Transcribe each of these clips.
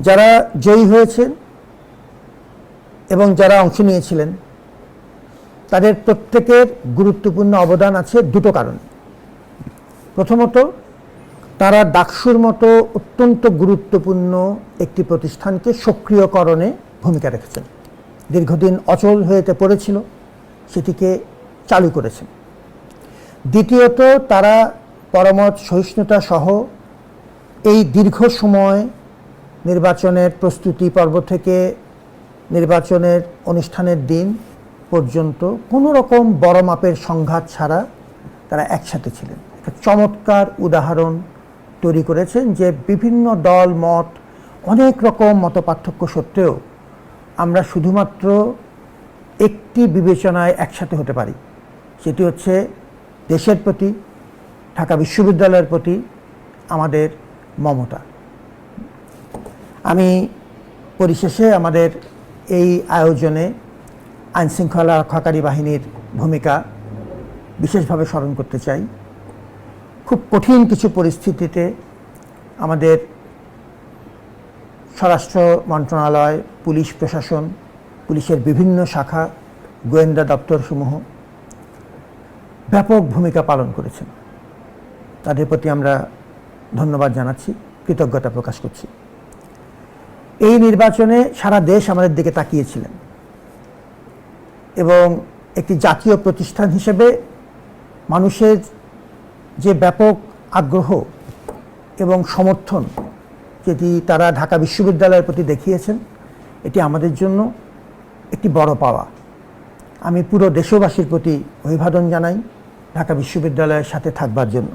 যারা জয়ী হয়েছেন এবং যারা অংশ নিয়েছিলেন, তাদের প্রত্যেকের গুরুত্বপূর্ণ অবদান আছে দুটো কারণে। প্রথমত, তারা ডাকসুর মতো অত্যন্ত গুরুত্বপূর্ণ একটি প্রতিষ্ঠানকে সক্রিয়করণে ভূমিকা রেখেছেন। দীর্ঘদিন অচল হয়েতে পড়েছিল, সেটিকে চালু করেছেন। দ্বিতীয়ত, তারা পরমত সহিষ্ণুতা সহ এই দীর্ঘ সময় নির্বাচনের প্রস্তুতি পর্ব থেকে নির্বাচনের অনুষ্ঠানের দিন পর্যন্ত কোনো রকম বড় মাপের সংঘাত ছাড়া তারা একসাথে ছিলেন। একটা চমৎকার উদাহরণ তৈরি করেছেন যে বিভিন্ন দল, মত অনেক রকম মতপার্থক্য সত্ত্বেও আমরা শুধুমাত্র একটি বিবেচনায় একসাথে হতে পারি। সেটি হচ্ছে দেশের প্রতি, ঢাকা বিশ্ববিদ্যালয়ের প্রতি আমাদের মমতা। আমি পরিশেষে আমাদের এই আয়োজনে আইনশৃঙ্খলা রক্ষাকারী বাহিনীর ভূমিকা বিশেষভাবে স্মরণ করতে চাই। খুব কঠিন কিছু পরিস্থিতিতে আমাদের স্বরাষ্ট্র মন্ত্রণালয়, পুলিশ প্রশাসন, পুলিশের বিভিন্ন শাখা, গোয়েন্দা দপ্তরসমূহ ব্যাপক ভূমিকা পালন করেছেন। তাদের প্রতি আমরা ধন্যবাদ জানাচ্ছি, কৃতজ্ঞতা প্রকাশ করছি। এই নির্বাচনে সারা দেশ আমাদের দিকে তাকিয়েছিলেন। এবং একটি জাতীয় প্রতিষ্ঠান হিসেবে মানুষের যে ব্যাপক আগ্রহ এবং সমর্থন যেটি তারা ঢাকা বিশ্ববিদ্যালয়ের প্রতি দেখিয়েছেন, এটি আমাদের জন্য একটি বড় পাওয়া। আমি পুরো দেশবাসীর প্রতি অভিবাদন জানাই ঢাকা বিশ্ববিদ্যালয়ের সাথে থাকবার জন্য।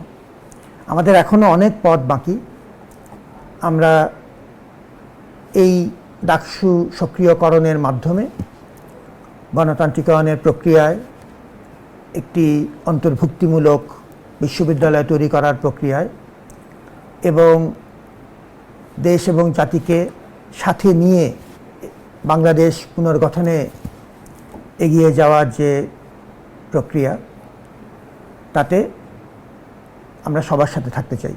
আমাদের এখনও অনেক পথ বাকি। আমরা এই ডাকসু সক্রিয়করণের মাধ্যমে গণতান্ত্রিকায়নের প্রক্রিয়ায় একটি অন্তর্ভুক্তিমূলক বিশ্ববিদ্যালয় তৈরি করার প্রক্রিয়ায় এবং দেশ এবং জাতিকে সাথে নিয়ে বাংলাদেশ পুনর্গঠনে এগিয়ে যাওয়ার যে প্রক্রিয়া, তাতে আমরা সবার সাথে থাকতে চাই।